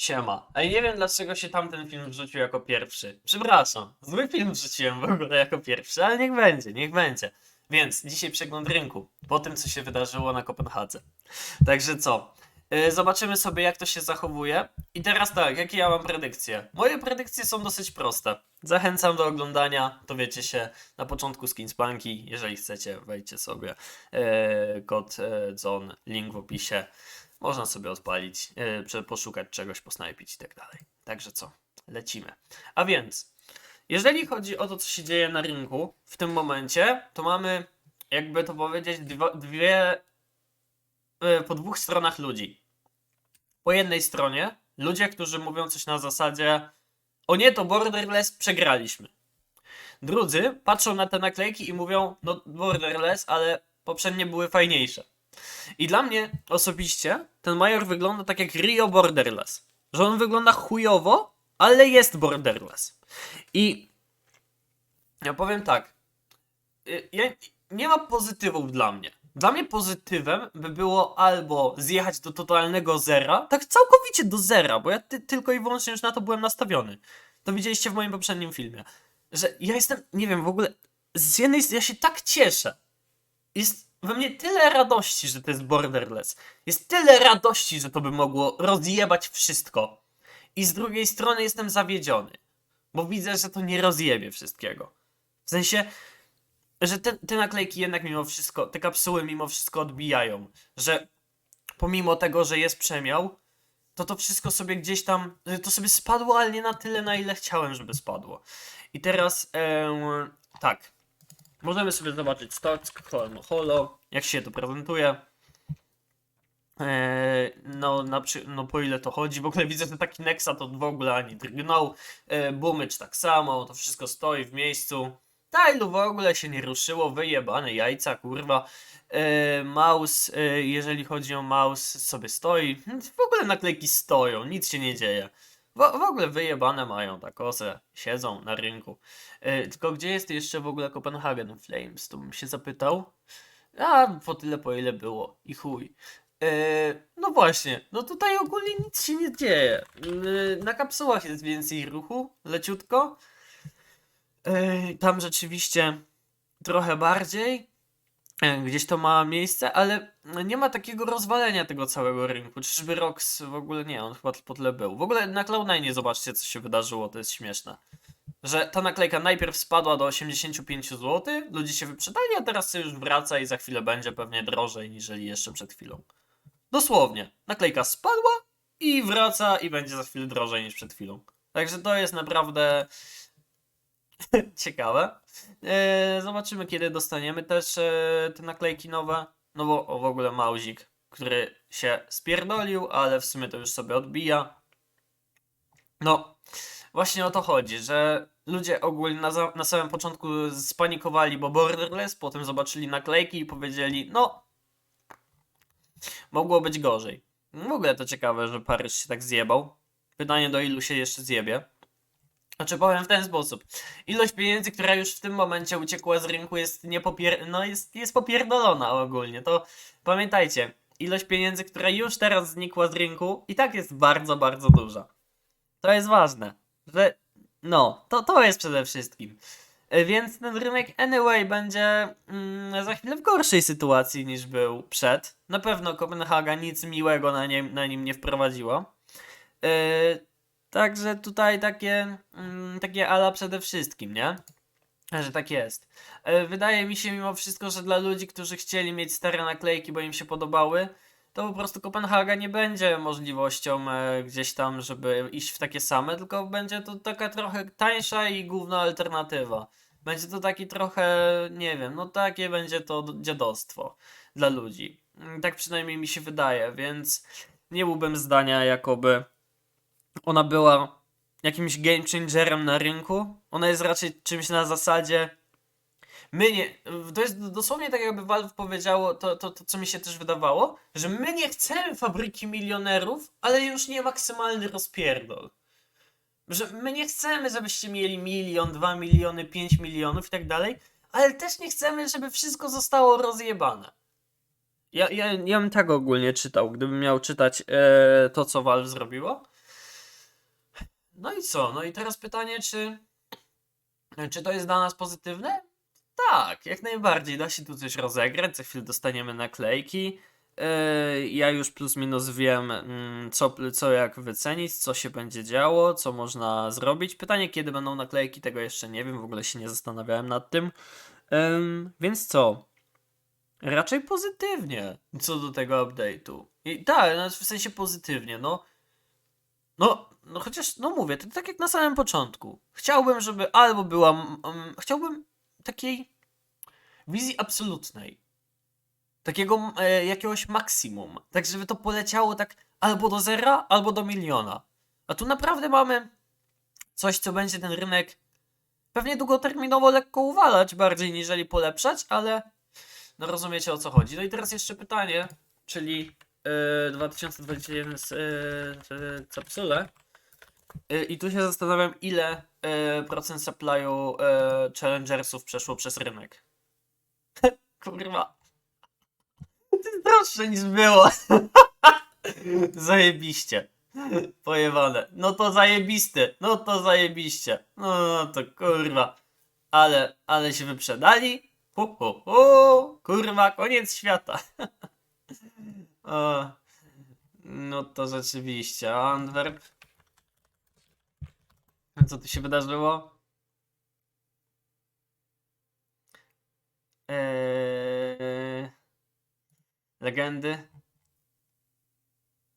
Siema. Ej, nie wiem dlaczego się tamten film wrzucił jako pierwszy. Przepraszam, zły film wrzuciłem w ogóle jako pierwszy, ale niech będzie, niech będzie. Więc dzisiaj przegląd rynku, po tym co się wydarzyło na Kopenhadze. Także co? Yy, Zobaczymy sobie jak to się zachowuje. I teraz tak, jakie ja mam predykcje? Moje predykcje są dosyć proste. Zachęcam do oglądania, dowiecie się na początku Skinspanki. Jeżeli chcecie, wejdźcie sobie. Yy, kod Zon, link w opisie. Można sobie odpalić, prze- poszukać czegoś, posnajpić i tak dalej. Także co? Lecimy. A więc, jeżeli chodzi o to, co się dzieje na rynku w tym momencie, to mamy, jakby to powiedzieć, dwie, po dwóch stronach ludzi. Po jednej stronie ludzie, którzy mówią coś na zasadzie o nie, to Borderless przegraliśmy. Drudzy patrzą na te naklejki i mówią, no Borderless, ale poprzednie były fajniejsze. I dla mnie osobiście ten major wygląda tak jak Rio Borderless. Że on wygląda chujowo, ale jest Borderless. I ja powiem tak. y, Ja, nie ma pozytywów dla mnie. Dla mnie pozytywem by było albo zjechać do totalnego zera, tak całkowicie do zera, bo ja ty, tylko i wyłącznie już na to byłem nastawiony. To widzieliście w moim poprzednim filmie. Że ja jestem, nie wiem, w ogóle z jednej strony ja się tak cieszę. Jest we mnie tyle radości, że to jest borderless. Jest tyle radości, że to by mogło rozjebać wszystko. I z drugiej strony jestem zawiedziony. Bo widzę, że to nie rozjebie wszystkiego. W sensie, że te, te naklejki jednak mimo wszystko, te kapsuły mimo wszystko odbijają. Że pomimo tego, że jest przemiał, to to wszystko sobie gdzieś tam, to sobie spadło, ale nie na tyle, na ile chciałem, żeby spadło. I teraz, em, tak. Możemy sobie zobaczyć stock, holo, jak się to prezentuje. Eee, no, na, no po ile to chodzi, w ogóle widzę, że taki Nexa to w ogóle ani drgnął, eee, Boomycz tak samo, to wszystko stoi w miejscu. Tailu w ogóle się nie ruszyło, wyjebane jajca, kurwa. Eee, mouse, eee, jeżeli chodzi o mouse, sobie stoi. W ogóle naklejki stoją, nic się nie dzieje. W, w ogóle wyjebane mają tak ose, siedzą na rynku. E, tylko gdzie jest jeszcze w ogóle Copenhagen Flames? To bym się zapytał. A, po tyle po ile było. I chuj. E, no właśnie, no tutaj ogólnie nic się nie dzieje. E, na kapsułach jest więcej ruchu, leciutko. E, tam rzeczywiście trochę bardziej. E, Gdzieś to ma miejsce, ale nie ma takiego rozwalenia tego całego rynku. Czyżby Rox w ogóle nie, on chyba po tyle był. W ogóle na Cloud9 zobaczcie, co się wydarzyło, to jest śmieszne że ta naklejka najpierw spadła do 85 zł, ludzie się wyprzedali, a teraz już wraca i za chwilę będzie pewnie drożej niż jeszcze przed chwilą. Dosłownie. Naklejka spadła i wraca i będzie za chwilę drożej niż przed chwilą. Także to jest naprawdę ciekawe. Eee, zobaczymy kiedy dostaniemy też e, te naklejki nowe. No bo o, w ogóle mauzik, który się spierdolił, ale w sumie to już sobie odbija. No, Właśnie o to chodzi, że ludzie ogólnie na, za- na samym początku spanikowali, bo borderless, potem zobaczyli naklejki i powiedzieli, no, mogło być gorzej. W ogóle to ciekawe, że Paryż się tak zjebał. Pytanie, do ilu się jeszcze zjebie. Znaczy powiem w ten sposób. Ilość pieniędzy, która już w tym momencie uciekła z rynku jest niepopier... no jest, jest popierdolona ogólnie. To pamiętajcie, ilość pieniędzy, która już teraz znikła z rynku i tak jest bardzo, bardzo duża. To jest ważne że no, to, to jest przede wszystkim. E, Więc ten rynek anyway będzie mm, za chwilę w gorszej sytuacji niż był przed. Na pewno Kopenhaga nic miłego na, nie, na nim nie wprowadziła. E, także tutaj takie, mm, takie ala przede wszystkim, nie? Że tak jest. E, wydaje mi się mimo wszystko, że dla ludzi, którzy chcieli mieć stare naklejki, bo im się podobały, to po prostu Kopenhaga nie będzie możliwością e, gdzieś tam, żeby iść w takie same, tylko będzie to taka trochę tańsza i główna alternatywa. Będzie to taki trochę, nie wiem, no takie będzie to dziadostwo dla ludzi. Mm, Tak przynajmniej mi się wydaje, więc nie byłbym zdania, jakoby ona była jakimś game changerem na rynku. Ona jest raczej czymś na zasadzie My nie. To jest dosłownie tak, jakby Valve powiedziało to, to, to, co mi się też wydawało, że my nie chcemy fabryki milionerów, ale już nie maksymalny rozpierdol. Że my nie chcemy, żebyście mieli milion, dwa miliony, pięć milionów i tak dalej, ale też nie chcemy, żeby wszystko zostało rozjebane. Ja, ja, ja bym tak ogólnie czytał, gdybym miał czytać e, to, co Valve zrobiło. No i co? No i teraz pytanie, czy, czy to jest dla nas pozytywne? Tak, jak najbardziej. Da się tu coś rozegrać. Za chwilę dostaniemy naklejki. Yy, ja już plus minus wiem, mm, co, co jak wycenić, co się będzie działo, co można zrobić. Pytanie, kiedy będą naklejki, tego jeszcze nie wiem, w ogóle się nie zastanawiałem nad tym. Ym, więc co? Raczej pozytywnie co do tego update'u. I tak, no, w sensie pozytywnie, no. Chociaż, no mówię, to tak jak na samym początku. Chciałbym, żeby albo była. mm, chciałbym takiej wizji absolutnej. Takiego e, jakiegoś maksimum. Tak, żeby to poleciało tak albo do zera, albo do miliona. A tu naprawdę mamy coś, co będzie ten rynek pewnie długoterminowo lekko uwalać bardziej niżeli polepszać, ale no rozumiecie o co chodzi. No i teraz jeszcze pytanie, czyli e, 2021 z, e, e, capsule. E, I tu się zastanawiam, ile e, procent supply'u e, challengersów przeszło przez rynek. Kurwa. To jest droższe niż było. Zajebiście. Pojebane. No to zajebiste. No to zajebiście. No, no to kurwa. Ale, ale się wyprzedali. Hu, hu, hu. Kurwa, koniec świata. o, no to rzeczywiście. Antwerp. Co tu się wydarzyło? Eee, legendy.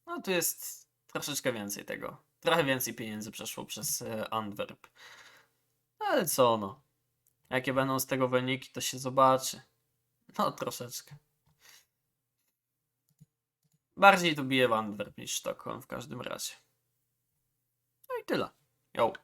No tu jest troszeczkę więcej tego. Trochę więcej pieniędzy przeszło przez e, Antwerp. Ale co no. Jakie będą z tego wyniki, to się zobaczy. No troszeczkę. Bardziej to bije Antwerp niż Sztokholm w każdym razie. No i tyle. Jo.